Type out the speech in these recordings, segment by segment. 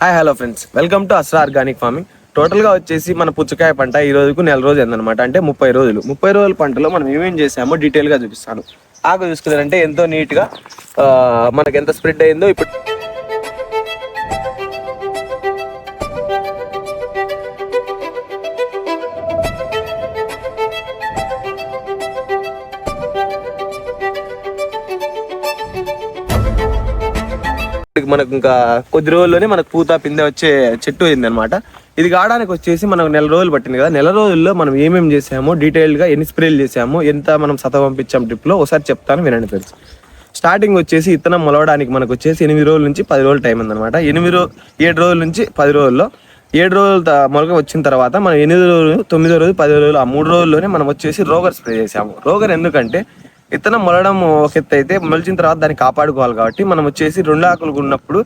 Hi hello friends welcome to Asra organic farming టోటల్గా వచ్చేసి మన పుచ్చకాయ పంట ఈ రోజుకు నెల రోజు అయిందనమాట అంటే ముప్పై రోజులు. ముప్పై రోజుల పంటలో మనం ఏమేం చేసామో డీటెయిల్గా చూపిస్తాను. ఆకు చూసుకున్నారంటే ఎంతో నీట్గా ఆ, మనకి ఎంత స్ప్రెడ్ అయిందో ఇప్పుడు మనకు ఇంకా కొద్ది రోజుల్లోనే మనకు పూత పిందె వచ్చే చెట్టు అయింది అనమాట ఇది కావడానికి వచ్చేసి మనకు నెల రోజులు పట్టింది కదా. నెల రోజుల్లో మనం ఏమేమి చేసామో డీటెయిల్గా ఎన్ని స్ప్రేలు చేసామో ఎంత మనం సత పంపించాం ట్రిప్లో ఒకసారి చెప్తాను వినండి ఫ్రెండ్స్. స్టార్టింగ్ వచ్చేసి ఇత్తనం మొలవడానికి మనకు వచ్చేసి ఎనిమిది రోజుల నుంచి పది రోజులు టైం ఉందన్నమాట. ఎనిమిది రో ఏడు రోజుల నుంచి పది రోజుల్లో ఏడు రోజులు మొలక వచ్చిన తర్వాత మనం ఎనిమిది రోజులు తొమ్మిదో రోజు పది రోజులు ఆ మూడు రోజుల్లోనే మనం వచ్చేసి రోగర్ స్ప్రే చేసాము రోగర్ ఎందుకంటే విత్తనం మొలడం ఒక ఎత్తు అయితే మొలిచిన తర్వాత దాన్ని కాపాడుకోవాలి కాబట్టి మనం వచ్చేసి రెండు ఆకులు ఉన్నప్పుడు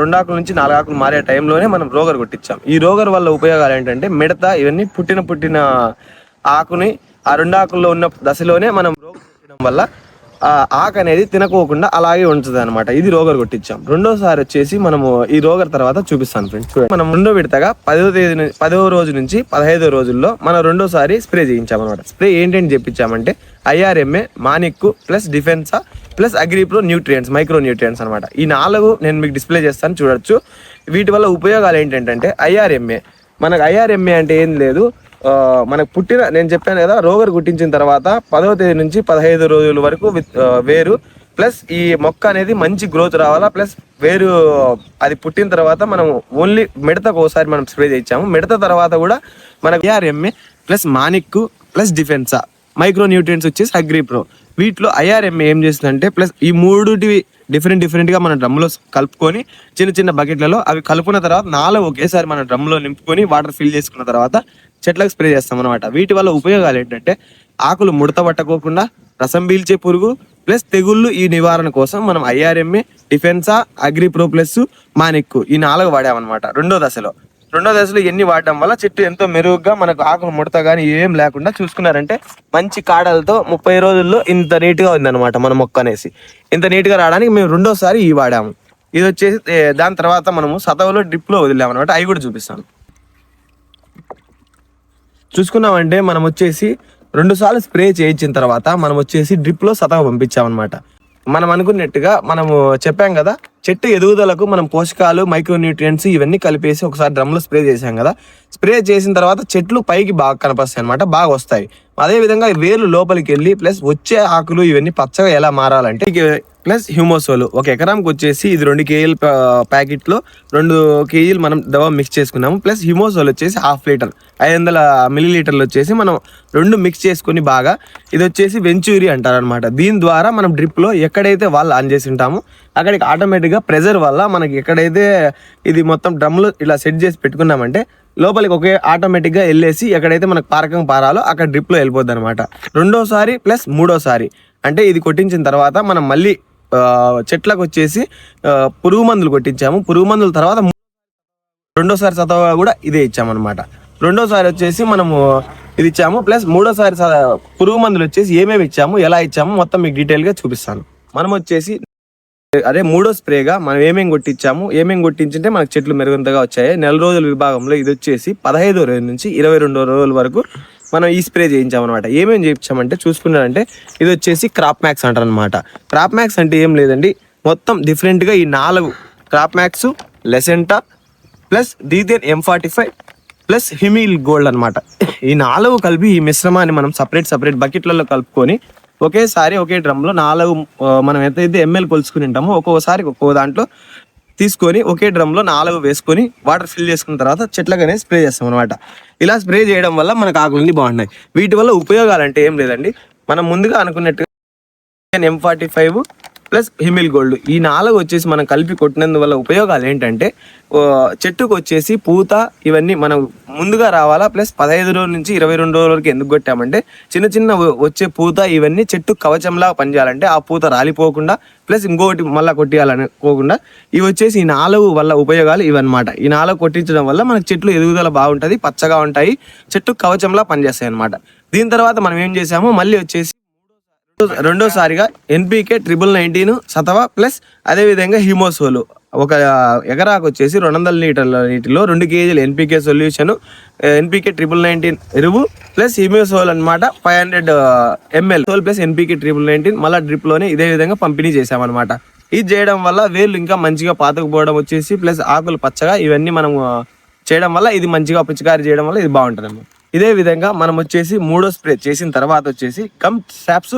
రెండు ఆకుల నుంచి నాలుగు ఆకులు మారే టైంలోనే మనం రోగర్ కొట్టించాం. ఈ రోగర్ వల్ల ఉపయోగాలు ఏంటంటే మిడత ఇవన్నీ పుట్టిన పుట్టిన ఆకుని ఆ రెండు ఆకుల్లో ఉన్న దశలోనే మనం రోగర్ కొట్టడం వల్ల ఆకు అనేది తినకోకుండా అలాగే ఉంటుంది అనమాట ఇది రోగర్ కొట్టించాం. రెండోసారి వచ్చేసి మనము ఈ రోగర్ తర్వాత చూపిస్తాను ఫ్రెండ్స్ మనం రెండో విడతగా పదో తేదీ పదవ పదో రోజు నుంచి పదహైదో రోజుల్లో మనం రెండోసారి స్ప్రే చేయించాం అనమాట స్ప్రే ఏంటంటే చెప్పించామంటే ఐఆర్ఎంఏ మానిక్కు plus డిఫెన్సా plus Agripro nutrients micro nutrients అనమాట ఈ నాలుగు నేను మీకు డిస్ప్లే చేస్తాను చూడొచ్చు. వీటి వల్ల ఉపయోగాలు ఏంటంటే ఐఆర్ఎంఏ. మనకు ఐఆర్ఎంఏ అంటే ఏం లేదు. మనకు పుట్టిన నేను చెప్పాను కదా రోగర్ గుట్టించిన తర్వాత పదవ తేదీ నుంచి పదహైదు రోజుల వరకు విత్- వేరు. ప్లస్ ఈ మొక్క అనేది మంచి గ్రోత్ రావాలా? ప్లస్ వేరు అది పుట్టిన తర్వాత మనం ఓన్లీ మిడతకు ఒకసారి మనం స్ప్రే చేయించాము. మిడత తర్వాత కూడా మనకు ఏఆర్ఎంఏ ప్లస్ మానిక్ ప్లస్ డిఫెన్సా మైక్రో న్యూట్రియంట్స్ వచ్చేసి అగ్రిప్రో. వీటిలో ఐఆర్ఎంఏ ఏం చేస్తుందంటే ప్లస్ ఈ మూడుటివి డిఫరెంట్ డిఫరెంట్గా మన డ్రమ్లో కలుపుకొని చిన్న చిన్న బకెట్లలో అవి కలుపుకున్న తర్వాత నాలుగు ఒకేసారి మన డ్రమ్లో నింపుకొని వాటర్ ఫిల్ చేసుకున్న తర్వాత చెట్లకు స్ప్రే చేస్తాం అనమాట వీటి వల్ల ఉపయోగాలు ఏంటంటే ఆకులు ముడత పట్టకోకుండా రసం పీల్చే పురుగు ప్లస్ తెగుళ్ళు ఈ నివారణ కోసం మనం ఐఆర్ఎంఏ డిఫెన్సా అగ్రిప్రో ప్లస్ మానిక్కు ఈ నాలుగు వాడామన్నమాట రెండో దశలో. రెండో దశలో ఎన్ని వాడడం వల్ల చెట్టు ఎంతో మెరుగుగా మనకు ఆకులు ముడత కానీ ఏం లేకుండా చూసుకున్నారంటే మంచి కాడలతో ముప్పై రోజుల్లో ఇంత నీట్గా ఉందన్నమాట మన మొక్క అనేసి. ఇంత నీట్గా రావడానికి మేము రెండోసారి ఈ వాడాము. ఇది వచ్చేసి దాని తర్వాత మనము సతవలో డ్రిప్లో వదిలామన్నమాట అవి కూడా చూపిస్తాను. చూసుకున్నామంటే మనం వచ్చేసి రెండు సార్లు స్ప్రే చేయించిన తర్వాత మనం వచ్చేసి డ్రిప్లో సతగా సతవ పంపించామన్నమాట. మనం అనుకున్నట్టుగా మనము చెప్పాం కదా చెట్టు ఎదుగుదలకు మనం పోషకాలు మైక్రోన్యూట్రియంట్స్ ఇవన్నీ కలిపేసి ఒకసారి డ్రమ్లో స్ప్రే చేసాం కదా. స్ప్రే చేసిన తర్వాత చెట్లు పైకి బాగా కనిపిస్తాయి అనమాట బాగా వస్తాయి. అదే విధంగా వేర్లు లోపలికి వెళ్ళి ప్లస్ వచ్చే ఆకులు ఇవన్నీ పచ్చగా ఎలా మారాలంటే ప్లస్ హ్యూమోసోలు. ఒక ఎకరానికి వచ్చేసి ఇది రెండు కేజీల ప్యాకెట్లో రెండు కేజీలు మనం దవా మిక్స్ చేసుకున్నాము. ప్లస్ హ్యూమోసోల్ వచ్చేసి హాఫ్ లీటర్ ఐదు వందల మిల్లీ లీటర్లు వచ్చేసి మనం రెండు మిక్స్ చేసుకొని బాగా ఇది వచ్చేసి వెంచూరి అంటారు అనమాట దీని ద్వారా మనం డ్రిప్లో ఎక్కడైతే వాళ్ళు ఆన్ చేసి ఉంటామో అక్కడికి ఆటోమేటిక్గా ప్రెజర్ వల్ల మనకి ఎక్కడైతే ఇది మొత్తం డ్రమ్లు ఇలా సెట్ చేసి పెట్టుకున్నామంటే లోపలికి ఒకే ఆటోమేటిక్గా వెళ్ళేసి ఎక్కడైతే మనకు పారకం పారాలో అక్కడ డ్రిప్లో వెళ్ళిపోద్ది అనమాట రెండోసారి ప్లస్ మూడోసారి. అంటే ఇది కొట్టించిన తర్వాత మనం మళ్ళీ చెట్లకు వచ్చేసి పురుగు మందులు కొట్టించాము. పురుగు మందుల తర్వాత రెండోసారి సతవ కూడా ఇదే ఇచ్చామన్నమాట. రెండోసారి వచ్చేసి మనము ఇది ఇచ్చాము. ప్లస్ మూడోసారి పురుగు మందులు వచ్చేసి ఏమేమి ఇచ్చాము ఎలా ఇచ్చాము మొత్తం మీకు డీటెయిల్గా చూపిస్తాను. మనం వచ్చేసి అదే మూడో స్ప్రేగా మనం ఏమేం కొట్టించాము ఏమేమి కొట్టించింటే మనకు చెట్లు మెరుగంతగా వచ్చాయి. నెల రోజుల విభాగంలో ఇది వచ్చేసి పదహైదో రోజు నుంచి ఇరవై రెండో రోజుల వరకు మనం ఈ స్ప్రే చేయించామన్నమాట. ఏమేమి ఏమేం చేయించామంటే చూసుకున్నారంటే ఇది వచ్చేసి క్రాప్ మ్యాక్స్ అంటారనమాట క్రాప్ మ్యాక్స్ అంటే ఏం లేదండి. మొత్తం డిఫరెంట్గా ఈ నాలుగు క్రాప్ మ్యాక్స్ లెసెంటా ప్లస్ దీదేన్ ఎం ఫార్టీ ఫైవ్ ప్లస్ హిమిల్ గోల్డ్ అనమాట ఈ నాలుగు కలిపి ఈ మిశ్రమాన్ని మనం సపరేట్ సపరేట్ బకెట్లలో కలుపుకొని ఒకేసారి ఒకే డ్రమ్లో నాలుగు మనం ఎంతైతే ఎంఎల్ కొలుసుకుని ఉంటామో ఒక్కోసారి ఒక్కో దాంట్లో తీసుకొని ఒకే డ్రమ్లో నాలుగు వేసుకొని వాటర్ ఫిల్ చేసుకున్న తర్వాత చెట్లకనే స్ప్రే చేస్తాం అనమాట ఇలా స్ప్రే చేయడం వల్ల మనకు ఆకులన్నీ బాగున్నాయి వీటి వల్ల ఉపయోగాలు అంటే ఏం లేదండి. మనం ముందుగా అనుకున్నట్టుగా ఎం ఫార్టీ ఫైవ్ ప్లస్ హిమిల్ గోల్డ్ ఈ నాలుగు వచ్చేసి మనం కలిపి కొట్టినందువల్ల ఉపయోగాలు ఏంటంటే చెట్టుకు వచ్చేసి పూత ఇవన్నీ మనం ముందుగా రావాలా? ప్లస్ పదహైదు రోజుల నుంచి ఇరవై రెండు రోజుల వరకు ఎందుకు కొట్టామంటే చిన్న చిన్న వచ్చే పూత ఇవన్నీ చెట్టు కవచంలా పనిచేయాలంటే ఆ పూత రాలిపోకుండా ప్లస్ ఇంకొకటి మళ్ళీ కొట్టియాలనుకోకుండా ఇవి వచ్చేసి ఈ నాలుగు వల్ల ఉపయోగాలు ఇవన్నమాట. ఈ నాలుగు కొట్టించడం వల్ల మనకు చెట్లు ఎదుగుదల బాగుంటుంది పచ్చగా ఉంటాయి చెట్టు కవచంలా పనిచేస్తాయి అనమాట దీని తర్వాత మనం ఏం చేసాము మళ్ళీ వచ్చేసి రెండోసారిగా ఎన్పికే ట్రిపుల్ నైన్టీన్ సతవా ప్లస్ అదే విధంగా హిమోసోలు. ఒక ఎకరాకు వచ్చేసి రెండు వందల లీటర్ల నీటిలో రెండు కేజీలు NPK solution NPK triple nineteen ఎరువు ప్లస్ ఇమ్యూసోల్ అనమాట ఫైవ్ హండ్రెడ్ ఎంఎల్ సోల్ ప్లస్ ఎన్పికే ట్రిపుల్ నైన్టీన్ మళ్ళీ డ్రిప్లోనే ఇదే విధంగా పంపిణీ చేసామన్నమాట ఇది చేయడం వల్ల వేళ్ళు ఇంకా మంచిగా పాతకపోవడం వచ్చేసి ప్లస్ ఆకులు పచ్చగా ఇవన్నీ మనం చేయడం వల్ల ఇది మంచిగా పిచికారి చేయడం వల్ల ఇది బాగుంటుంది ఇదే విధంగా మనం వచ్చేసి మూడో స్ప్రే చేసిన తర్వాత వచ్చేసి గమ్ స్టాప్స్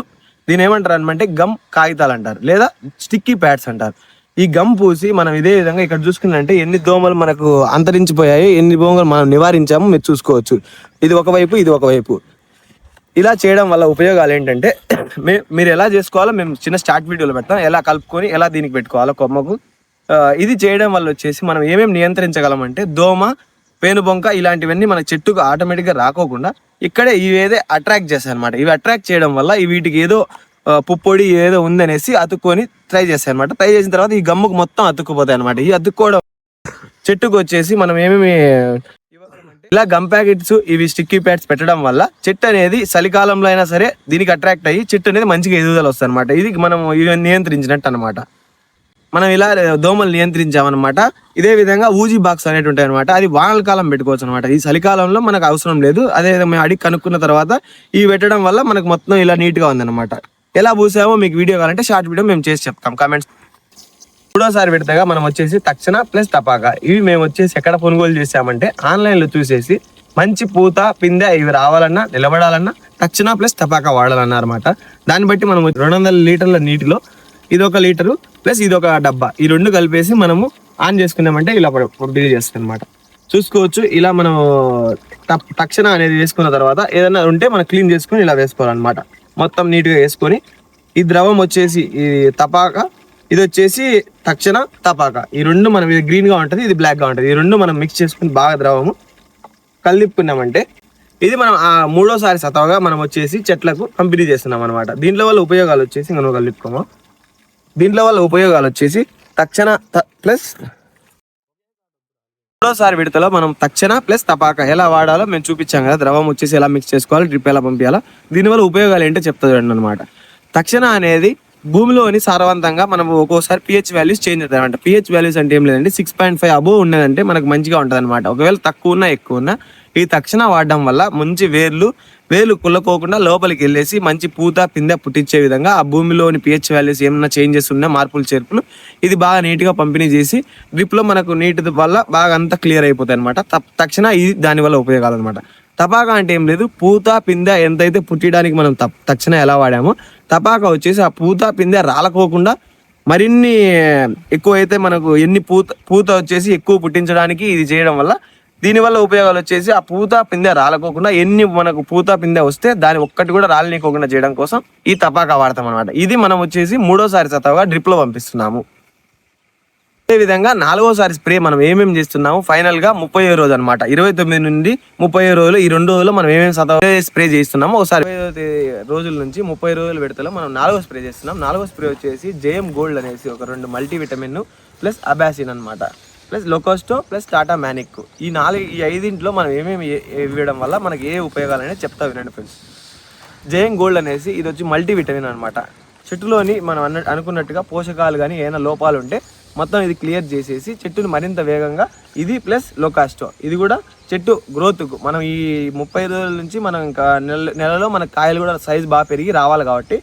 దీని ఏమంటారు అనమంటే గమ్ కాగితాలు అంటారు లేదా స్టిక్కీ ప్యాడ్స్ అంటారు. ఈ గమ్ పూసి మనం ఇదే విధంగా ఇక్కడ చూసుకున్నట్టే ఎన్ని దోమలు మనకు అంతరించిపోయాయి ఎన్ని దోమలు మనం నివారించామో మీరు చూసుకోవచ్చు. ఇది ఒకవైపు ఇది ఒకవైపు ఇలా చేయడం వల్ల ఉపయోగాలు ఏంటంటే మే- మీరు ఎలా చేసుకోవాలో మేము చిన్న స్టార్ట్ వీడియోలో పెడతాం. ఎలా కలుపుకొని ఎలా దీనికి పెట్టుకోవాలో కొమ్మకు. ఇది చేయడం వల్ల వచ్చేసి మనం ఏమేమి నియంత్రించగలమంటే దోమ పేనుబొంక ఇలాంటివన్నీ మన చెట్టుకు ఆటోమేటిక్గా రాకోకుండా ఇక్కడే ఇవి ఏదో అట్రాక్ట్ చేస్తాయి అనమాట ఇవి అట్రాక్ట్ చేయడం వల్ల ఈ వీటికి ఏదో పుప్పొడి ఏదో ఉందనేసి అతుక్కొని ట్రై చేస్తాయి అనమాట ట్రై చేసిన తర్వాత ఈ గమ్ముకు మొత్తం అతుక్కుపోతాయి అనమాట ఈ అతుక్కోవడం చెట్టుకు వచ్చేసి మనం ఏమేమి ఇలా గమ్ ప్యాకెట్స్ ఇవి స్టిక్కీ ప్యాడ్స్ పెట్టడం వల్ల చెట్టు అనేది చలికాలంలో అయినా సరే దీనికి అట్రాక్ట్ అయ్యి చెట్టు అనేది మంచిగా ఎదుగుదల వస్తుంది అనమాట ఇది మనం ఇవి నియంత్రించినట్టు అనమాట మనం ఇలా దోమలు నియంత్రించామన్నమాట. ఇదే విధంగా ఊజీ బాక్స్ అనేవి ఉంటాయి అనమాట అది వానల కాలం పెట్టుకోవచ్చు అనమాట ఈ చలికాలంలో మనకు అవసరం లేదు. అదే మేము అడిగి కనుక్కున్న తర్వాత ఇవి పెట్టడం వల్ల మనకు మొత్తం ఇలా నీట్గా ఉందన్నమాట. ఎలా పూసామో మీకు వీడియో కావాలంటే షార్ట్ వీడియో మేము చేసి చెప్తాం. కామెంట్స్ మూడోసారి పెడతాగా మనం వచ్చేసి తక్షణ ప్లస్ తపాకా. ఇవి మేము వచ్చేసి ఎక్కడ కొనుగోలు చేసామంటే ఆన్లైన్లో చూసేసి మంచి పూత పిందె ఇవి రావాలన్నా నిలబడాలన్నా తక్షణ ప్లస్ తపాకా వాడాలన్నమాట. దాన్ని బట్టి మనం రెండు వందల లీటర్ల నీటిలో ఇది ఒక లీటరు ప్లస్ ఇది ఒక డబ్బా. ఈ రెండు కలిపేసి మనము ఆన్ చేసుకున్నామంటే ఇలా పంపిణీ చేస్తుంది అనమాట చూసుకోవచ్చు. ఇలా మనం తప్- తక్షణ అనేది వేసుకున్న తర్వాత ఏదైనా ఉంటే మనం క్లీన్ చేసుకుని ఇలా వేసుకోవాలన్నమాట. మొత్తం నీట్గా వేసుకొని ఈ ద్రవం వచ్చేసి ఈ తపాక ఇది వచ్చేసి తక్షణ తపాక. ఈ రెండు మనం ఇది గ్రీన్గా ఉంటుంది ఇది బ్లాక్గా ఉంటుంది. ఈ రెండు మనం మిక్స్ చేసుకుని బాగా ద్రవము కలిపుకున్నామంటే ఇది మనం ఆ మూడోసారి సతవగా మనం వచ్చేసి చెట్లకు పంపిణీ చేస్తున్నాం అనమాట దీంట్లో వల్ల ఉపయోగాలు వచ్చేసి మనం కలుపుకోము? దీంట్లో వల్ల ఉపయోగాలు వచ్చేసి తక్షణ ప్లస్ మూడోసారి విడతలో మనం తక్షణ ప్లస్ తపాక. ఎలా వాడాలో మేము చూపించాం కదా ద్రవం వచ్చేసి ఎలా మిక్స్ చేసుకోవాలి డ్రిప్ ఎలా పంపించాలో. దీనివల్ల ఉపయోగాలు ఏంటో చెప్తా చూడండి అనమాట తక్షణ అనేది భూమిలోని సారవంతంగా మనం ఒక్కోసారి పిహెచ్ వాల్యూస్ చేంజ్ అవుతాయి అనమాట పిహెచ్ వాల్యూస్ అంటే ఏం లేదంటే సిక్స్ పాయింట్ ఫైవ్ అబోవ్ ఉన్నదంటే మనకు మంచిగా ఉంటుంది అనమాట ఒకవేళ తక్కువ ఉన్నా ఎక్కువ ఉన్నా ఈ తక్షణ వాడడం వల్ల మంచి వేర్లు వేలు కుళ్ళకోకుండా లోపలికి వెళ్ళేసి మంచి పూత పిందె పుట్టించే విధంగా ఆ భూమిలోని పిహెచ్ వాల్యూస్ ఏమైనా చేంజెస్ ఉన్నా మార్పులు చేర్పులు ఇది బాగా నీట్గా పంపిణీ చేసి డ్రిప్లో మనకు నీటి వల్ల బాగా అంతా క్లియర్ అయిపోతాయి అనమాట తక్షణ ఇది దానివల్ల ఉపయోగాలు అనమాట తపాకా అంటే ఏం లేదు పూత పిందె ఎంతైతే పుట్టడానికి మనం తక్షణ ఎలా వాడామో తపాకా వచ్చేసి ఆ పూత పిందె రాలకోకుండా మరిన్ని ఎక్కువ అయితే మనకు ఎన్ని పూత పూత వచ్చేసి ఎక్కువ పుట్టించడానికి ఇది చేయడం వల్ల దీనివల్ల ఉపయోగాలు వచ్చేసి ఆ పూత పిందె రాలకోకుండా ఎన్ని మనకు పూత పిందె వస్తే దాని ఒక్కటి కూడా రాలనీకోకుండా చేయడం కోసం ఈ తపాకా వాడతాం అనమాట ఇది మనం వచ్చేసి మూడోసారి సతవగా డ్రిప్లో పంపిస్తున్నాము. అదే విధంగా నాలుగోసారి స్ప్రే మనం ఏమేమి చేస్తున్నాము? ఫైనల్గా ముప్పై రోజు అనమాట ఇరవై తొమ్మిది నుండి ముప్పై రోజులు ఈ రెండు రోజులు మనం ఏమేమి సత స్ప్రే చేస్తున్నాము ఒకసారి రోజుల నుంచి ముప్పై రోజులు పెడతలో మనం నాలుగో స్ప్రే చేస్తున్నాం. నాలుగో స్ప్రే వచ్చేసి జేఎం గోల్డ్ అనేసి ఒక రెండు మల్టీ విటమిన్ ప్లస్ అబాసిన్ అన్నమాట. ప్లస్ లోకోస్టో ప్లస్ టాటా మ్యానిక్. ఈ నాలుగు ఈ ఐదింట్లో మనం ఏమేమి ఇవ్వడం వల్ల మనకి ఏ ఉపయోగాలు అనేది చెప్తా వినండి ఫ్రెండ్స్ జయం గోల్డ్ అనేసి ఇది వచ్చి మల్టీ విటమిన్ అనమాట చెట్టులోని మనం అన్న అనుకున్నట్టుగా పోషకాలు కానీ ఏమైనా లోపాలు ఉంటే మొత్తం ఇది క్లియర్ చేసేసి చెట్టుని మరింత వేగంగా ఇది ప్లస్ లోకాస్టో. ఇది కూడా చెట్టు గ్రోత్కు మనం ఈ ముప్పై రోజుల నుంచి మనం ఇంకా నెల నెలలో మన కాయలు కూడా సైజ్ బాగా పెరిగి రావాలి కాబట్టి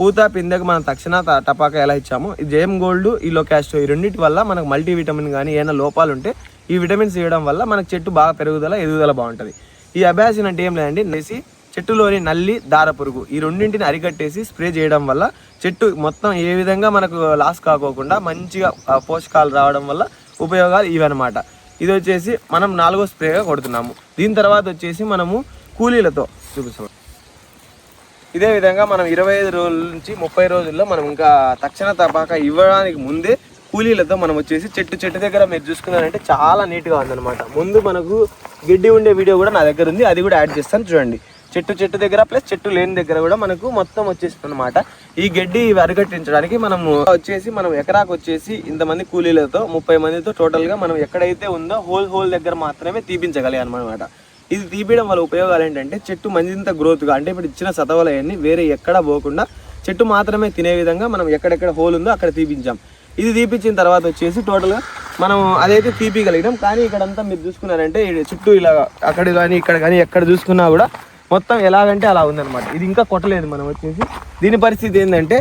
పూత పిందెకు మనం తక్షణ టపాక టపాకా ఎలా ఇచ్చామో ఈ జేమ్ గోల్డ్ ఈ లోకాస్టో ఈ రెండింటి వల్ల మనకు మల్టీ విటమిన్ కానీ ఏమైనా లోపాలు ఉంటే ఈ విటమిన్స్ ఇవ్వడం వల్ల మనకు చెట్టు బాగా పెరుగుదల ఎదుగుదల బాగుంటుంది. ఈ అబాసిన్ అంటే ఏం లేదండి నేసి చెట్టులోని నల్లి దార పురుగు ఈ రెండింటిని అరికట్టేసి స్ప్రే చేయడం వల్ల చెట్టు మొత్తం ఏ విధంగా మనకు లాస్ కాకోకుండా మంచిగా పోషకాలు రావడం వల్ల ఉపయోగాలు ఇవన్నమాట. ఇది వచ్చేసి మనం నాలుగో స్ప్రేగా కొడుతున్నాము. దీని తర్వాత వచ్చేసి మనము కూలీలతో చూపిస్తాం ఇదే విధంగా మనం ఇరవై ఐదు రోజుల నుంచి ముప్పై రోజుల్లో మనం ఇంకా తక్షణ తపాక ఇవ్వడానికి ముందే కూలీలతో మనం వచ్చేసి చెట్టు చెట్టు దగ్గర మీరు చూసుకున్నారంటే చాలా నీట్గా ఉందన్నమాట. ముందు మనకు గడ్డి ఉండే వీడియో కూడా నా దగ్గర ఉంది అది కూడా యాడ్ చేస్తాను చూడండి. చెట్టు చెట్టు దగ్గర ప్లస్ చెట్టు లేని దగ్గర కూడా మనకు మొత్తం వచ్చేస్తుంది అనమాట ఈ గడ్డి అరికట్టించడానికి మనము వచ్చేసి మనం ఎకరాకు వచ్చేసి ఇంతమంది కూలీలతో ముప్పై మందితో టోటల్గా మనం ఎక్కడైతే ఉందో హోల్ హోల్ దగ్గర మాత్రమే తీపించగలిగాం అనమాట ఇది తీపియడం వల్ల ఉపయోగాలు ఏంటంటే చెట్టు మంచింత గ్రోత్గా అంటే ఇప్పుడు ఇచ్చిన సతవలయాన్ని వేరే ఎక్కడ పోకుండా చెట్టు మాత్రమే తినే విధంగా మనం ఎక్కడెక్కడ హోల్ ఉందో అక్కడ తీపించాం. ఇది తీపిచ్చిన తర్వాత వచ్చేసి టోటల్గా మనం అదైతే తీపిగలిగినాం కానీ ఇక్కడంతా మీరు చూసుకున్నారంటే చుట్టూ ఇలా అక్కడ కానీ ఇక్కడ కానీ ఎక్కడ చూసుకున్నా కూడా మొత్తం ఎలాగంటే అలా ఉందన్నమాట. ఇది ఇంకా కొట్టలేదు మనం వచ్చేసి. దీని పరిస్థితి ఏంటంటే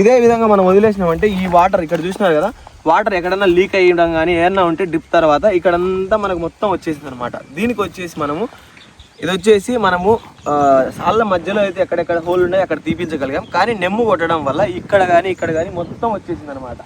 ఇదే విధంగా మనం వదిలేసినామంటే ఈ వాటర్ ఇక్కడ చూసినారు కదా వాటర్ ఎక్కడన్నా లీక్ అయ్యడం కానీ ఏమన్నా ఉంటే డ్రిప్ తర్వాత ఇక్కడంతా మనకు మొత్తం వచ్చేసింది అనమాట దీనికి వచ్చేసి మనము ఇది వచ్చేసి మనము సాళ్ళ మధ్యలో అయితే ఎక్కడెక్కడ హోల్ ఉన్నాయో అక్కడ తీపించగలిగాం కానీ నెమ్ము కొట్టడం వల్ల ఇక్కడ కానీ ఇక్కడ కానీ మొత్తం వచ్చేసింది అనమాట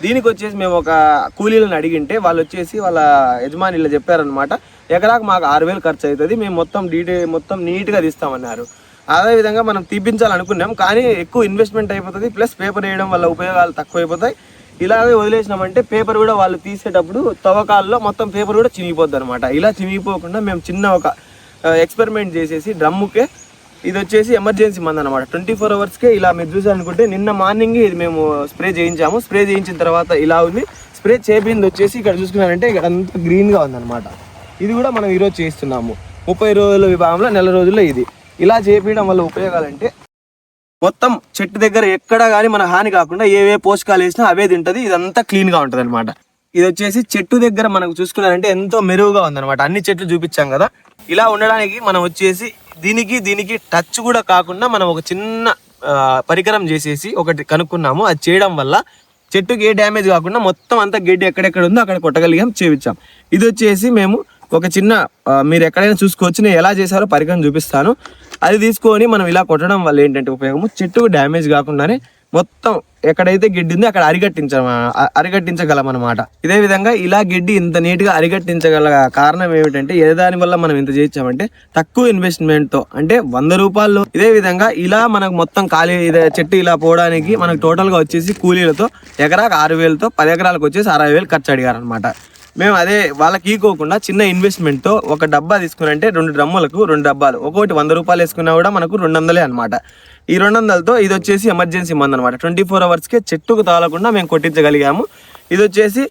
దీనికి వచ్చేసి మేము ఒక కూలీలను అడిగింటే వాళ్ళు వచ్చేసి వాళ్ళ యజమాని ఇలా చెప్పారనమాట ఎకరాకు మాకు ఆరు వేలు ఖర్చు అవుతుంది మేము మొత్తం డీటెయిల్ మొత్తం నీట్గా తీస్తామన్నారు. అదే విధంగా మనం తీపించాలనుకున్నాం కానీ ఎక్కువ ఇన్వెస్ట్మెంట్ అయిపోతుంది ప్లస్ పేపర్ వేయడం వల్ల ఉపయోగాలు తక్కువ అయిపోతాయి ఇలాగే వదిలేసినామంటే పేపర్ కూడా వాళ్ళు తీసేటప్పుడు తవ్వకాల్లో మొత్తం పేపర్ కూడా చినిగిపోద్ది అనమాట ఇలా చినిగిపోకుండా మేము చిన్న ఒక ఎక్స్పెరిమెంట్ చేసేసి డ్రమ్ముకే ఇది వచ్చేసి ఎమర్జెన్సీ మంది అనమాట ట్వంటీ ఫోర్ అవర్స్కే ఇలా మీరు చూసారనుకుంటే నిన్న మార్నింగ్ ఇది మేము స్ప్రే చేయించాము. స్ప్రే చేయించిన తర్వాత ఇలా ఉంది. స్ప్రే చేపింది వచ్చేసి ఇక్కడ చూసుకున్నారంటే ఇక్కడ అంత గ్రీన్గా ఉందన్నమాట. ఇది కూడా మనం ఈరోజు చేస్తున్నాము. ముప్పై రోజుల విభాగంలో నెల రోజుల్లో ఇది. ఇలా చేపించడం వల్ల ఉపయోగాలంటే మొత్తం చెట్టు దగ్గర ఎక్కడ కానీ మన హాని కాకుండా ఏవే పోషకాలు వేసినా అవే తింటది. ఇదంతా క్లీన్గా ఉంటుంది అనమాట ఇది వచ్చేసి చెట్టు దగ్గర మనకు చూసుకున్నారంటే ఎంతో మెరుగుగా ఉందన్నమాట. అన్ని చెట్లు చూపించాం కదా. ఇలా ఉండడానికి మనం వచ్చేసి దీనికి దీనికి టచ్ కూడా కాకుండా మనం ఒక చిన్న పరికరం చేసేసి ఒకటి కనుక్కున్నాము. అది చేయడం వల్ల చెట్టుకి ఏ డ్యామేజ్ కాకుండా మొత్తం అంతా గడ్డి ఎక్కడెక్కడ ఉందో అక్కడ కొట్టగలిగాం చేపించాం. ఇది వచ్చేసి మేము ఒక చిన్న మీరు ఎక్కడైనా చూసుకోవచ్చు. నేను ఎలా చేశారో పరికరం చూపిస్తాను. అది తీసుకొని మనం ఇలా కొట్టడం వల్ల ఏంటంటే ఉపయోగము? చెట్టుకు డ్యామేజ్ కాకుండానే మొత్తం ఎక్కడైతే గడ్డి ఉందో అక్కడ అరిగట్టించ అరిగట్టించగలం అనమాట ఇదే విధంగా ఇలా గడ్డి ఇంత నీట్గా అరిగట్టించగల కారణం ఏమిటంటే ఏ దాని వల్ల మనం ఇంత చేయించామంటే తక్కువ ఇన్వెస్ట్మెంట్తో అంటే వంద రూపాయల్లో. ఇదే విధంగా ఇలా మనకు మొత్తం ఖాళీ చెట్టు ఇలా పోవడానికి మనకు టోటల్గా వచ్చేసి కూలీలతో ఎకరాకు ఆరు వేలతో పది ఎకరాలకు వచ్చేసి అరవై వేలు ఖర్చు అడిగారు అనమాట మేము అదే వాళ్ళకి ఈకోకుండా చిన్న ఇన్వెస్ట్మెంట్తో ఒక డబ్బా తీసుకున్నంటే రెండు డ్రమ్ములకు రెండు డబ్బాలు. ఒక్కొక్కటి వంద రూపాయలు వేసుకున్నా కూడా మనకు రెండు వందలే అనమాట ఈ రెండు వందలతో ఇది వచ్చేసి ఎమర్జెన్సీ మందు అనమాట ట్వంటీ ఫోర్ అవర్స్కే చెట్టుకు తాగకుండా మేము కొట్టించగలిగాము. ఇది వచ్చేసి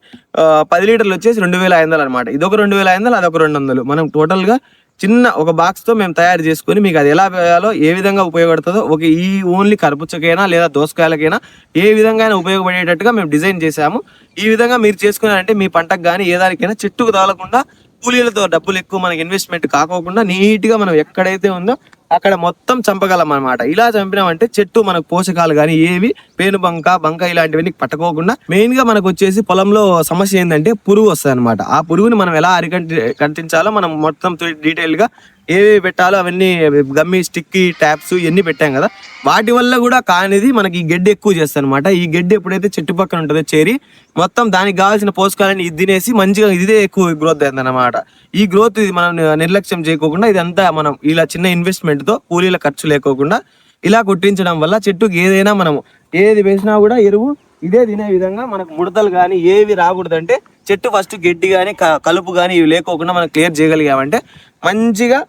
పది లీటర్లు వచ్చేసి రెండు వేల ఐదు వందలు అనమాట ఇదొక రెండు వేల ఐదు వందలు అదొక రెండు వందలు. మనం టోటల్గా చిన్న ఒక బాక్స్తో మేము తయారు చేసుకొని మీకు అది ఎలా వేయాలో ఏ విధంగా ఉపయోగపడుతుందో ఒక ఈ ఓన్లీ కర్బుచ్చకైనా లేదా దోసకాయలకైనా ఏ విధంగా అయినా ఉపయోగపడేటట్టుగా మేము డిజైన్ చేశాము. ఈ విధంగా మీరు చేసుకున్నారంటే మీ పంటకు కానీ ఏ దానికైనా చెట్టుకు తగలకుండా కూలీలతో డబ్బులు ఎక్కువ మనకి ఇన్వెస్ట్మెంట్ కాకోకుండా నీట్గా మనం ఎక్కడైతే ఉందో అక్కడ మొత్తం చంపగలం అనమాట ఇలా చంపినామంటే చెట్టు మనకు పోషకాలు కానీ ఏవి పేను బంక బంక ఇలాంటివన్నీ పట్టుకోకుండా మెయిన్గా మనకు వచ్చేసి పొలంలో సమస్య ఏంటంటే పురుగు వస్తుంది అనమాట ఆ పురుగుని మనం ఎలా అరికట్టి కట్టించాలో మనం మొత్తం డీటెయిల్గా ఏవి పెట్టాలో అవన్నీ గమ్మి స్టిక్కి ట్యాప్స్ ఇవన్నీ పెట్టాం కదా. వాటి వల్ల కూడా కానిది మనకి ఈ గడ్డి ఎక్కువ చేస్తుంది అనమాట ఈ గడ్డి ఎప్పుడైతే చెట్టు పక్కన ఉంటుందో చేరి మొత్తం దానికి కావాల్సిన పోషకాలని ఇది తినేసి మంచిగా ఇదే ఎక్కువ గ్రోత్ అయిందన్నమాట. అనమాట ఈ గ్రోత్ ఇది మనం నిర్లక్ష్యం చేయకోకుండా ఇదంతా మనం ఇలా చిన్న ఇన్వెస్ట్మెంట్తో కూలీల ఖర్చు లేకోకుండా ఇలా కొట్టించడం వల్ల చెట్టుకి ఏదైనా మనం ఏది వేసినా కూడా ఎరువు ఇదే తినే విధంగా మనకు ముడతలు కానీ ఏవి రాకూడదంటే చెట్టు ఫస్ట్ గడ్డి కానీ కలుపు కానీ ఇవి లేకోకుండా మనం క్లియర్ చేయగలిగామంటే మంచిగా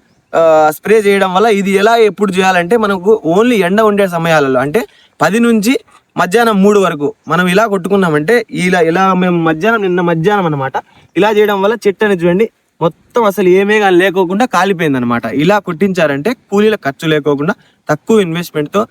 స్ప్రే చేయడం వల్ల ఇది ఎలా ఎప్పుడు చేయాలంటే మనకు ఓన్లీ ఎండ ఉండే సమయాలలో అంటే పది నుంచి మధ్యాహ్నం మూడు వరకు మనం ఇలా కొట్టుకున్నామంటే ఇలా ఇలా మేము మధ్యాహ్నం నిన్న మధ్యాహ్నం అనమాట ఇలా చేయడం వల్ల చెట్టు అనేది చూడండి మొత్తం అసలు ఏమే కానీ లేకోకుండా కాలిపోయింది అనమాట ఇలా కొట్టించారంటే కూలీల ఖర్చు లేకోకుండా తక్కువ ఇన్వెస్ట్మెంట్తో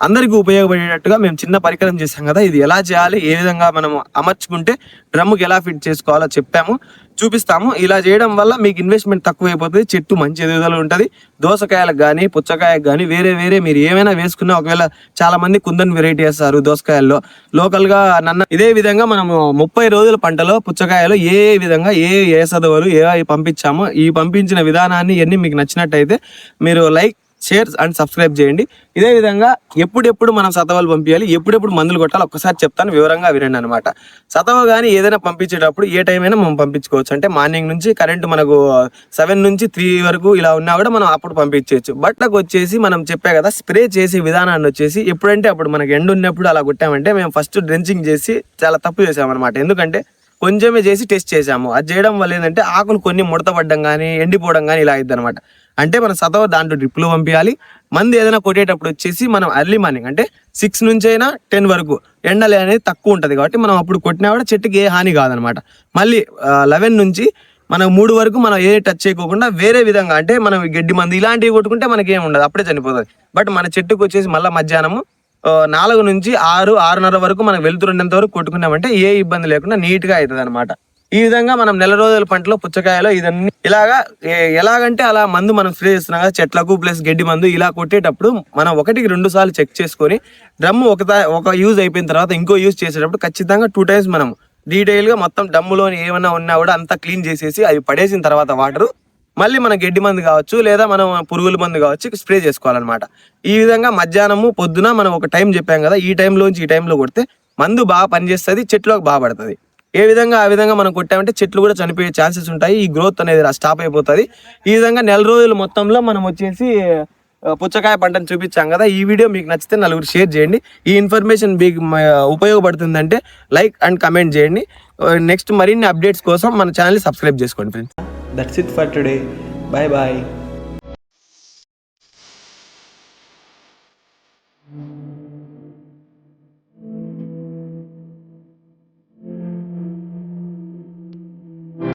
అందరికీ ఉపయోగపడేటట్టుగా మేము చిన్న పరికరం చేసాం కదా. ఇది ఎలా చేయాలి? ఏ విధంగా మనం అమర్చుకుంటే డ్రమ్కి ఎలా ఫిట్ చేసుకోవాలో చెప్పాము. చూపిస్తాము. ఇలా చేయడం వల్ల మీకు ఇన్వెస్ట్మెంట్ తక్కువ అయిపోతుంది చెట్టు మంచి ఎదుగుదల ఉంటుంది. దోసకాయలకు కానీ పుచ్చకాయకు కానీ వేరే వేరే మీరు ఏమైనా వేసుకున్నా ఒకవేళ చాలా మంది కుందన్ వెరైటీ వేస్తారు దోసకాయల్లో. లోకల్గా నన్న ఇదే విధంగా మనము ముప్పై రోజుల పంటలో పుచ్చకాయలు ఏ విధంగా ఏ ఏ సదవులు ఏ పంపించామో. ఈ పంపించిన విధానాన్ని ఇవన్నీ మీకు నచ్చినట్టయితే మీరు లైక్ షేర్ అండ్ సబ్స్క్రైబ్ చేయండి. ఇదే విధంగా ఎప్పుడెప్పుడు మనం సతవాలు పంపించాలి ఎప్పుడెప్పుడు మందులు కొట్టాలి ఒక్కసారి చెప్తాను వివరంగా వినండి అనమాట సతవ కానీ ఏదైనా పంపించేటప్పుడు ఏ టైం అయినా మనం పంపించుకోవచ్చు. అంటే మార్నింగ్ నుంచి కరెంట్ మనకు సెవెన్ నుంచి త్రీ వరకు ఇలా ఉన్నా కూడా మనం అప్పుడు పంపించవచ్చు బట్లకు వచ్చేసి మనం చెప్పా కదా స్ప్రే చేసే విధానాన్ని వచ్చేసి ఎప్పుడంటే అప్పుడు మనకి ఎండ ఉన్నప్పుడు అలా కొట్టామంటే మేము ఫస్ట్ డ్రెంచింగ్ చేసి చాలా తప్పు చేసామన్నమాట ఎందుకంటే కొంచెమే చేసి టెస్ట్ చేసాము. అది చేయడం వల్ల ఏంటంటే ఆకులు కొన్ని ముడతపడడం కానీ ఎండిపోవడం కానీ ఇలా అయింది అనమాట అంటే మనం చదవ దాంట్లో డ్రిప్లో పంపించాలి మంది ఏదైనా కొట్టేటప్పుడు వచ్చేసి మనం ఎర్లీ మార్నింగ్ అంటే సిక్స్ నుంచి అయినా టెన్ వరకు ఎండలు అనేది తక్కువ ఉంటుంది కాబట్టి మనం అప్పుడు కొట్టినా కూడా చెట్టుకి ఏ హాని కాదనమాట. మళ్ళీ లెవెన్ నుంచి మనం మూడు వరకు మనం ఏ టచ్ చేయకోకుండా వేరే విధంగా అంటే మనం గడ్డి మంది ఇలాంటివి కొట్టుకుంటే మనకి ఏమి ఉండదు అప్పుడే చనిపోతుంది. బట్ మన చెట్టుకు వచ్చేసి మళ్ళీ మధ్యాహ్నము నాలుగు నుంచి ఆరు ఆరున్నర వరకు మనం వెళ్తున్నంత వరకు కొట్టుకున్నామంటే ఏ ఇబ్బంది లేకుండా నీట్గా అవుతుంది అనమాట ఈ విధంగా మనం నెల రోజుల పంటలో పుచ్చకాయలో ఇదన్నీ ఇలాగా ఎలాగంటే అలా మందు మనం స్ప్రే చేస్తున్నాం కదా చెట్లకు ప్లస్ గడ్డి మందు ఇలా కొట్టేటప్పుడు మనం ఒకటికి రెండు సార్లు చెక్ చేసుకొని డ్రమ్ ఒక ఒక యూజ్ అయిపోయిన తర్వాత ఇంకో యూజ్ చేసేటప్పుడు ఖచ్చితంగా టూ టైమ్స్ మనం డీటెయిల్గా మొత్తం డమ్ములోని ఏమన్నా ఉన్నా కూడా అంతా క్లీన్ చేసేసి అవి పడేసిన తర్వాత వాటర్ మళ్ళీ మన గడ్డి మందు కావచ్చు లేదా మనం పురుగుల మందు కావచ్చు స్ప్రే చేసుకోవాలన్నమాట. ఈ విధంగా మధ్యాహ్నము పొద్దున మనం ఒక టైం చెప్పాం కదా ఈ టైంలోంచి ఈ టైంలో కొడితే మందు బాగా పనిచేస్తుంది చెట్లోకి బాగా పడుతుంది. ఏ విధంగా ఆ విధంగా మనం కొట్టామంటే చెట్లు కూడా చనిపోయే ఛాన్సెస్ ఉంటాయి. ఈ గ్రోత్ అనేది స్టాప్ అయిపోతుంది. ఈ విధంగా నెల రోజులు మొత్తంలో మనం వచ్చేసి పుచ్చకాయ పంటను చూపించాం కదా. ఈ వీడియో మీకు నచ్చితే నలుగురు షేర్ చేయండి. ఈ ఇన్ఫర్మేషన్ మీకు ఉపయోగపడుతుందంటే లైక్ అండ్ కమెంట్ చేయండి. నెక్స్ట్ మరిన్ని అప్డేట్స్ కోసం మన ఛానల్ని సబ్స్క్రైబ్ చేసుకోండి friends that's it for today bye bye